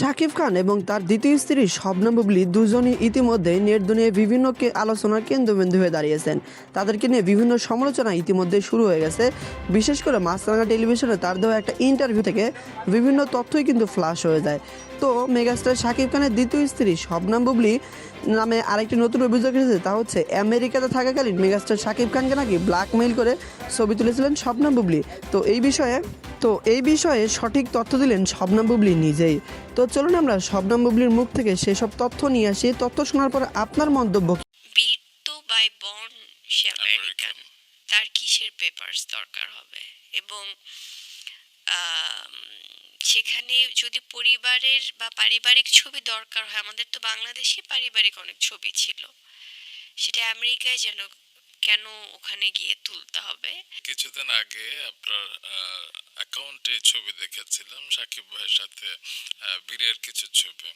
শাকিব খান এবং তার দ্বিতীয় স্ত্রী শবনম বুবলি দুজনই ইতিমধ্যে নেট বিভিন্ন আলোচনার কেন্দ্রবিন্দু হয়ে দাঁড়িয়েছেন। তাদেরকে নিয়ে বিভিন্ন সমালোচনা ইতিমধ্যে শুরু হয়ে গেছে। বিশেষ করে মাছরাঙা টেলিভিশনে তার দেওয়া একটা ইন্টারভিউ থেকে বিভিন্ন তথ্যই কিন্তু ফ্লাশ হয়ে যায়। তো মেগাস্টার শাকিব খানের দ্বিতীয় স্ত্রী শবনম বুবলি নামে আরেকটি নতুন অভিযোগ এসেছে, তা হচ্ছে আমেরিকাতে থাকাকালীন মেগাস্টার শাকিব খানকে নাকি ব্ল্যাকমেইল করে ছবি তুলেছিলেন শবনম বুবলি। তো এই বিষয়ে তো এই বিষয়ে সঠিক তথ্য দিলেন শবনম বুবলি নিজেই। তো চলুন আমরা শবনম বুবলির মুখ থেকে সেসব তথ্য নিয়ে আসি। তথ্য শোনার পর আপনার মন্তব্য? তো বাই তার কিসের পেপারস দরকার হবে? এবং সেখানে যদি পরিবারের বা পারিবারিক ছবি দরকার হয়, আমাদের তো বাংলাদেশে পারিবারিক অনেক ছবি ছিল। সেটা আমেরিকায় যেন কেন ওখানে গিয়ে তুলতে হবে? কিছুদিন আগে আপনার অ্যাকাউন্টে ছবি দেখেছিলাম সাকিব ভাইয়ের সাথে বীরের কিছু ছবি।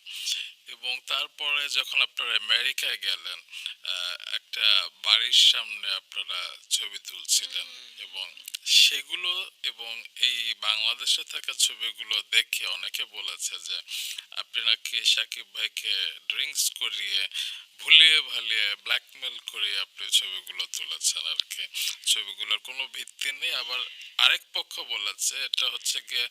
এবং তারপরে যখন আপনারা আমেরিকায় গেলেন একটা বাড়ির সামনে আপনারা ছবি তুলছিলেন এবং সেগুলো এবং এই বাংলাদেশে থাকা ছবিগুলো দেখে অনেকে বলেছে যে আপনি নাকি সাকিব ভাইকে ড্রিঙ্কস করিয়ে ভুলিয়ে ভালিয়ে ব্ল্যাকমেল করে আপনি ছবিগুলো তুলেছেন আর কি ছবিগুলোর কোনো ভিত্তি নেই। আবার আরেক পক্ষ বলেছে, এটা হচ্ছে গিয়ে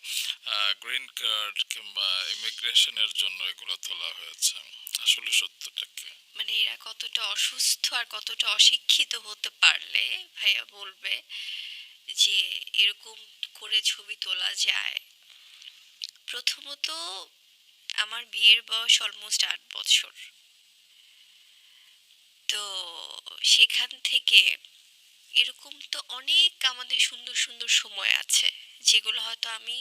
গ্রিন কার্ড কিংবা ইমিগ্রেশনের জন্য এগুলো তোলা হয়েছে। আসলে সত্যটা কি? মানে এরা কতটা অসুস্থ আর কতটা অশিক্ষিত হতে পারলে ভাইয়া বলবে যে এরকম করে ছবি তোলা যায়? প্রথমত আমার বিয়ের বয়স অলমোস্ট আট বছর। তো সেখান থেকে এরকম তো অনেক আমাদের সুন্দর সুন্দর সময় আছে, যেগুলো হয়তো আমি,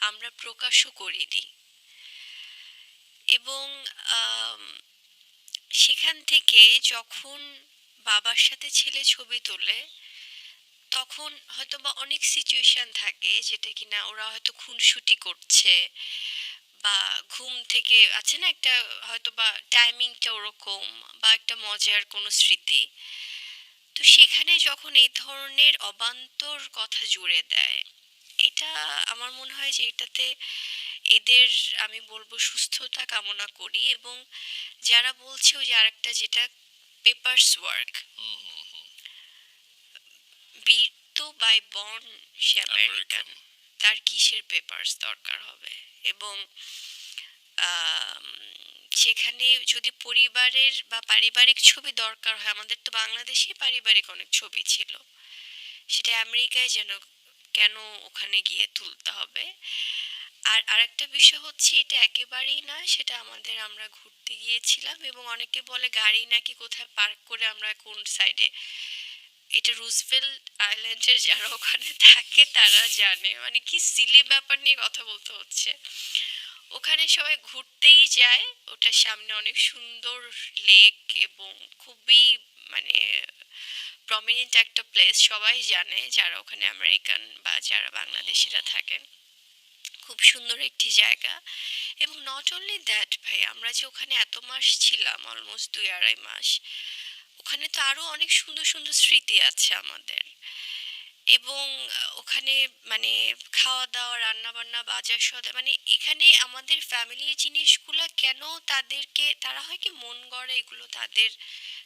আমরা প্রকাশও করিনি। এবং সেখান থেকে যখন বাবার সাথে ছেলে ছবি তোলে, তখন হয়তো বা অনেক সিচুয়েশন থাকে, যেটা কিনা ওরা হয়তো খুনসুটি করছে বা ঘুম থেকে আছে না একটা হয়তো বা টাইমিংটা ওরকম বা একটা মজার কোনো স্মৃতি। তো সেখানে যখন এই ধরনের অবান্তর কথা জুড়ে দেয় এটা আমার মনে হয় যে এটাতে এদের আমি বলব সুস্থতা কামনা করি এবং যারা বলছে ওই যে আরেকটা যেটা পেপারস ওয়ার্ক বীর তো বাই বর্ন সে আমেরিকান। তার কিসের পেপারস দরকার হবে? এবং সেখানে যদি পরিবারের বা পারিবারিক ছবি দরকার হয়, আমাদের তো বাংলাদেশে পারিবারিক অনেক ছবি ছিল, সেটা আমেরিকায় যেন কেন ওখানে গিয়ে তুলতে হবে? আর আরেকটা বিষয় হচ্ছে, এটা একেবারেই না, সেটা আমাদের আমরা ঘুরতে গিয়েছিলাম এবং অনেকে বলে গাড়ি নাকি কোথায় পার্ক করে আমরা কোন সাইডে এটা রুজভেল আইল্যান্ডের যারা ওখানে থাকে, তারা জানে। মানে কি সিলি ব্যাপার নিয়ে কথা বলতে হচ্ছে। ওখানে সবাই ঘুরতেই যায়। ওটার সামনে অনেক সুন্দর লেক এবং খুবই মানে প্রমিনেন্ট একটা প্লেস সবাই জানে যারা ওখানে আমেরিকান বা যারা বাংলাদেশিরা থাকেন খুব সুন্দর একটি জায়গা। এবং নট অনলি দ্যাট ভাই, আমরা যে ওখানে এত মাস ছিলাম অলমোস্ট দুই আড়াই মাস ওখানে তো আরও অনেক সুন্দর সুন্দর স্মৃতি আছে আমাদের। এবং ওখানে মানে খাওয়া দাওয়া রান্না বান্না বাজার সদা মানে এখানে আমাদের ফ্যামিলির জিনিসগুলো কেন তাদেরকে, তারা হয় কি মন গড়ে এগুলো তাদের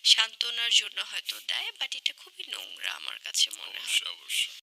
সান্ত্বনার জন্য হয়তো দেয় বাট এটা খুবই নোংরা আমার কাছে মনে হয়। অবশ্যই।